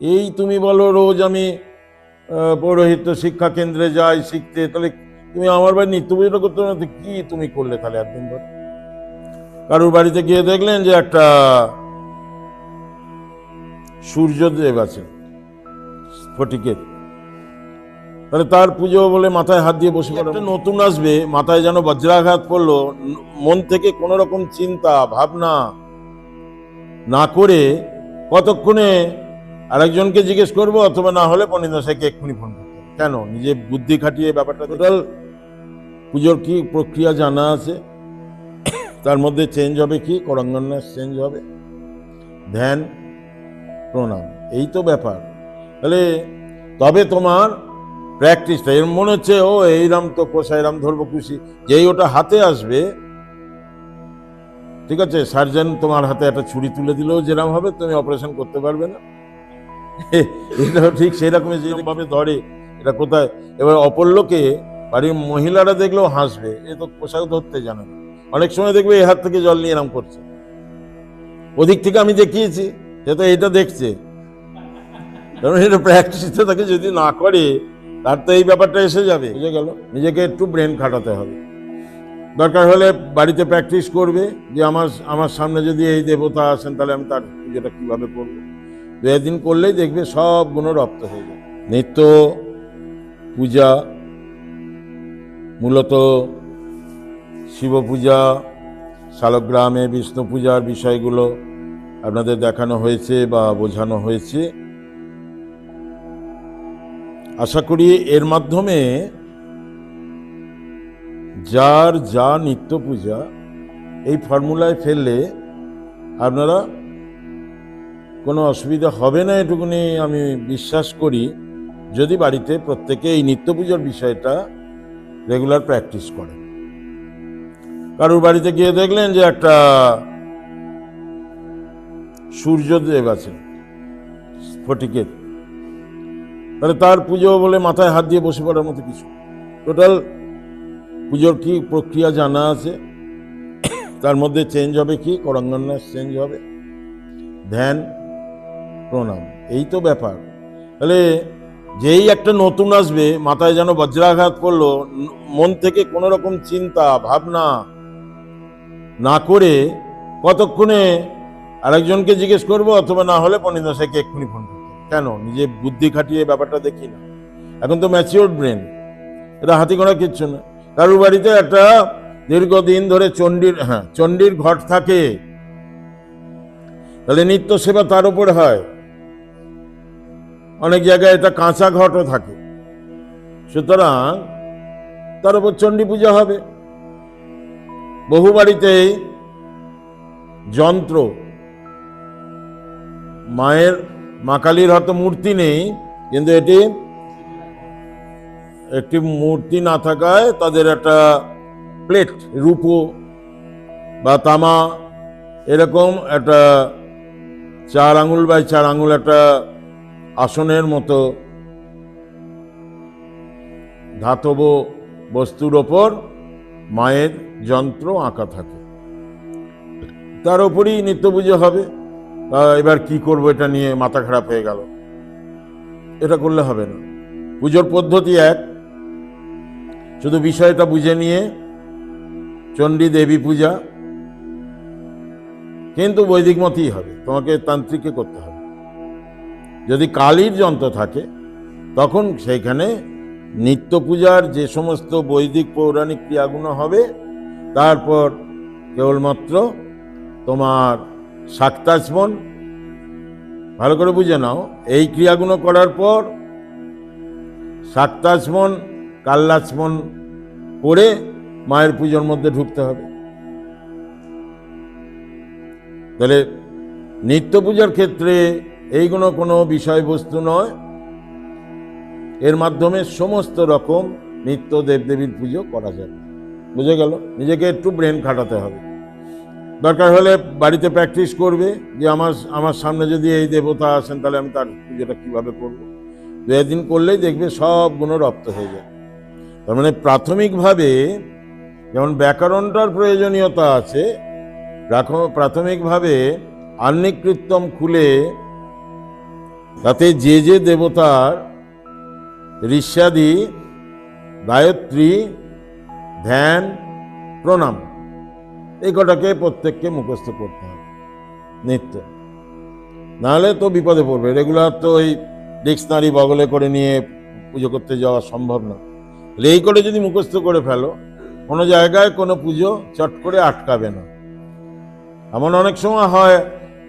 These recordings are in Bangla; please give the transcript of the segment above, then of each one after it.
এই তুমি বলো রোজ আমি আহ, পৌরোহিত্য শিক্ষা কেন্দ্রে যাই শিখতে তাহলে তুমি আমার বাড়ি নিত্য পুজোটা করতে না, তো কি তুমি করলে তাহলে একদিন ধরে কারোর বাড়িতে গিয়ে দেখলেন যে একটা সূর্যদেব আছে ফটিকের। তাহলে তার পুজো বলে মাথায় হাত দিয়ে বসে পড়ে। একটা নতুন আসবে মাথায় যেন বজ্রাঘাত পড়ল মন থেকে কোনো রকম চিন্তা ভাবনা না করে কতক্ষণে আরেকজনকে জিজ্ঞেস করব অথবা না হলে পণ্ডিত মশাইকে এক্ষুনি ফোন করতে কেন? নিজে বুদ্ধি খাটিয়ে ব্যাপারটা টোটাল পুজোর কি প্রক্রিয়া জানা আছে? তার মধ্যে চেঞ্জ হবে কি? করাঙ্গন্যাস চেঞ্জ হবে। ধ্যান প্রণাম এই তো ব্যাপার। তাহলে তবে তোমার প্র্যাকটিসটা এর মনে হচ্ছে ও এইরাম তো কোষা কোষাইরাম ধরবো খুশি যেই ওটা হাতে আসবে ঠিক আছে সার্জন তোমার হাতে একটা ছুরি তুলে দিলেও যেরকম হবে তুমি অপারেশন করতে পারবে না। এটাও ঠিক সেরকমই যেরকমভাবে ধরে এটা কোথায়? এবার অপর লোকে বাড়ির মহিলারা দেখলেও হাসবে এ তো পোশাক ধরতে জানে না। অনেক সময় দেখবে এই হাত থেকে জল নিয়ে এরম করছে। ওদিক থেকে আমি দেখিয়েছি সে তো এটা দেখছে। কারণ এটা প্র্যাকটিসটা তাকে যদি না করে তার তো এই ব্যাপারটা এসে যাবে। বুঝে গেল। নিজেকে একটু ব্রেন খাটাতে হবে। দরকার হলে বাড়িতে প্র্যাকটিস করবে যে আমার আমার সামনে যদি এই দেবতা আসেন তাহলে আমি তার পুজোটা কীভাবে করব? দু একদিন করলেই দেখবে সব গুণ রপ্ত হয়ে যাবে নিত্য পূজা, মূলত শিব পূজা, শালগ্রামে বিষ্ণু পূজার বিষয়গুলো আপনাদের দেখানো হয়েছে বা বোঝানো হয়েছে। আশা করি এর মাধ্যমে যার যা নিত্য পূজা, এই ফর্মুলায় ফেললে আপনারা কোনো অসুবিধা হবে না এটুকুনি আমি বিশ্বাস করি। যদি বাড়িতে প্রত্যেকে এই নিত্য পুজোর বিষয়টা রেগুলার প্র্যাকটিস করে কারোর বাড়িতে গিয়ে দেখলেন যে একটা সূর্যদেব আছে, ফটিকের। তাহলে তার পুজো বলে মাথায় হাত দিয়ে বসে পড়ার মতো কিছু। টোটাল পুজোর কি প্রক্রিয়া জানা আছে? তার মধ্যে চেঞ্জ হবে কি? করাঙ্গন্যাস চেঞ্জ হবে। ধ্যান প্রণাম। এই তো ব্যাপার। তাহলে যেই একটা নতুন আসবে, মাথায় যেন বজ্রাঘাত করল, মন থেকে কোনো রকম চিন্তা, ভাবনা না করে কতক্ষণে আরেকজনকে জিজ্ঞেস করব, অথবা না হলে পণ্ডিত মশাইকে এক্ষুনি ফোন করতে কেন? নিজে বুদ্ধি খাটিয়ে ব্যাপারটা দেখি না। এখন তো ম্যাচিওর ব্রেন এটা হাতি করা কিচ্ছু না। কারুর বাড়িতে একটা দীর্ঘদিন ধরে চণ্ডীর হ্যাঁ চণ্ডীর ঘট থাকে। তাহলে নিত্য সেবা তার উপরে হয়। অনেক জায়গায় এটা কাঁচা ঘটও থাকে। সুতরাং তার উপর চণ্ডী পূজা হবে। বহু বাড়িতেই যন্ত্র। মায়ের, মা কালীর হয়তো মূর্তি নেই, কিন্তু এটি একটি মূর্তি না থাকায় তাদের একটা প্লেট, রূপো বা তামা, এরকম একটা চার আঙুল বাই চার আঙুল একটা আসনের মতো ধাতব বস্তুর ওপর মায়ের যন্ত্র আঁকা থাকে। তার ওপরই নিত্য পুজো হবে। এবার কি করব এটা নিয়ে মাথা খারাপ হয়ে গেল। এটা করলে হবে না। পুজোর পদ্ধতি এক। শুধু বিষয়টা বুঝে নিয়ে চণ্ডী দেবী পূজা। কিন্তু বৈদিক মতই হবে। তোমাকে তান্ত্রিকে করতে হবে। যদি কালীর যন্ত্র থাকে, তখন সেইখানে নিত্য পূজার যে সমস্ত বৈদিক পৌরাণিক ক্রিয়াগুলো হবে, তারপর কেবলমাত্র তোমার শাক্তাচমন ভালো করে বুঝে নাও, এই ক্রিয়াগুলো করার পর শাক্তাচমন কাল্লাচমন করে মায়ের পুজোর মধ্যে ঢুকতে হবে। তাহলে নিত্য পূজার ক্ষেত্রে এইগুলো কোনো বিষয়বস্তু নয়। এর মাধ্যমে সমস্ত রকম নিত্য দেবদেবীর পুজো করা যাবে বুঝে গেল? নিজেকে একটু ব্রেন খাটাতে হবে। দরকার হলে বাড়িতে প্র্যাকটিস করবে যে আমার আমার সামনে যদি এই দেবতা আসেন, তাহলে আমি তার পুজোটা কীভাবে করব? দু একদিন করলেই দেখবে সব গুণ রপ্ত হয়ে যায়। তার মানে প্রাথমিকভাবে যেমন ব্যাকরণটার প্রয়োজনীয়তা আছে, প্রাথ- প্রাথমিকভাবে আন্নিকৃত্যম খুলে তাতে যে যে দেবতার ঋষ্যাদি, গায়ত্রী, ধ্যান, প্রণাম, এই কটাকে প্রত্যেককে মুখস্থ করতে হবে, নিত্য। নাহলে তো বিপদে পড়বে। রেগুলার তো ওই ডিকশনারি বগলে করে নিয়ে পুজো করতে যাওয়া সম্ভব না। এই করে যদি মুখস্থ করে ফেলো, কোনো জায়গায় কোনো পুজো চট করে আটকাবে না। এমন অনেক সময় হয়,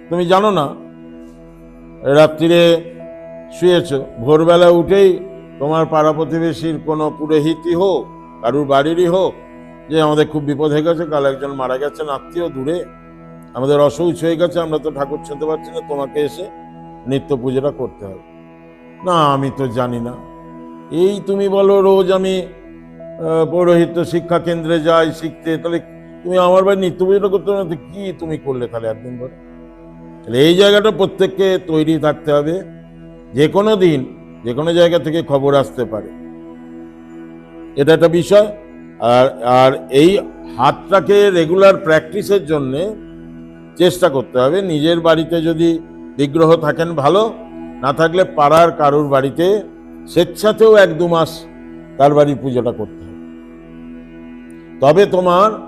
তুমি জানো না রাত্রিরে শুয়েছ। ভোরবেলা উঠেই তোমার পাড়া প্রতিবেশীর কোনো পুরোহিতই হোক, কারুর বাড়িরই হোক, যে আমাদের খুব বিপদ হয়ে গেছে, কাল একজন মারা গেছেন, আত্মীয় দূরে। আমাদের অসৌচ হয়ে গেছে, আমরা তো ঠাকুর ছুঁতে পারছি না, তোমাকে এসে নিত্য পুজোটা করতে হবে। না, আমি তো জানি না। এই তুমি বলো, রোজ আমি পৌরোহিত্য শিক্ষা কেন্দ্রে যাই শিখতে, তাহলে তুমি আমার বাড়ি নিত্য পুজোটা করতে না, তো কি তুমি করলে তাহলে একদিন তাহলে এই জায়গাটা প্রত্যেককে তৈরি থাকতে হবে। যে কোনো দিন যে কোনো জায়গা থেকে খবর আসতে পারে। এটা একটা বিষয়। আর আর এই হাতটাকে রেগুলার প্র্যাকটিসের জন্যে চেষ্টা করতে হবে। নিজের বাড়িতে যদি বিগ্রহ থাকেন ভালো, না থাকলে পাড়ার কারুর বাড়িতে স্বেচ্ছাতেও এক দু মাস তার বাড়ির পুজোটা করতে হবে। তবে তোমার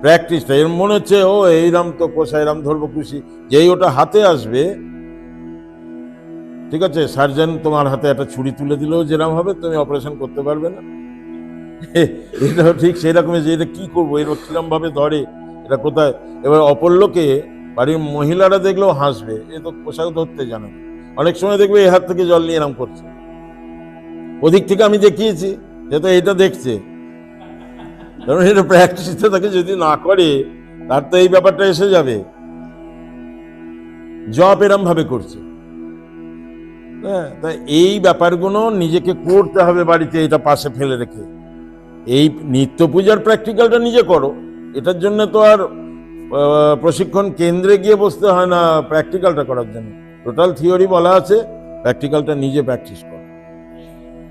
প্র্যাকটিসটা এর মনে হচ্ছে, ও, এইরাম তো পোষাইরাম ধরবো খুশি। যেই ওটা হাতে আসবে, ঠিক আছে সার্জন তোমার হাতে একটা ছুরি তুলে দিলেও যেরকম হবে, তুমি অপারেশন করতে পারবে না। এটাও ঠিক সেরকমই যে এটা কী করব এটা কিরম ভাবে ধরে, এটা কোথায়? এবার অপর লোকে, বাড়ির মহিলারা দেখলেও হাসবে, এ তো পোশাক ধরতে জানে অনেক সময় দেখবে এই হাত থেকে জল নিয়ে এরম করছে। ওদিক থেকে আমি দেখিয়েছি যে তো এটা দেখছে কারণ এটা প্র্যাকটিসটা তাকে যদি না করে, তার তো এই ব্যাপারটা এসে যাবে। জব এরম ভাবে করছে। হ্যাঁ তা এই ব্যাপারগুলো নিজেকে করতে হবে বাড়িতে, এটা পাশে ফেলে রেখে। এই নিত্য পূজার প্র্যাকটিক্যালটা নিজে করো। এটার জন্য তো আর প্রশিক্ষণ কেন্দ্রে গিয়ে বসতে হয় না প্র্যাকটিক্যালটা করার জন্য। টোটাল থিওরি বলা আছে প্র্যাকটিক্যালটা নিজে প্র্যাকটিস করো।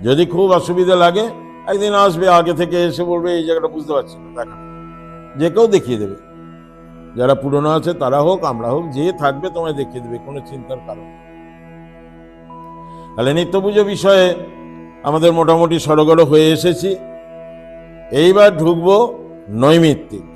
যদি খুব অসুবিধা লাগে একদিন আসবে, আগে থেকে এসে বলবে, এই জায়গাটা বুঝতে পারছি না, দেখা। যে কেউ দেখিয়ে দেবে। যারা পুরনো আছে, তারা হোক, আমরা হোক, যে থাকবে তোমায় দেখিয়ে দেবে, কোনো চিন্তার কারণ। তাহলে নিত্য পুজো বিষয়ে আমাদের মোটামুটি সড়গড় হয়ে এসেছি। এইবার ঢুকবো নৈমিত্তিক।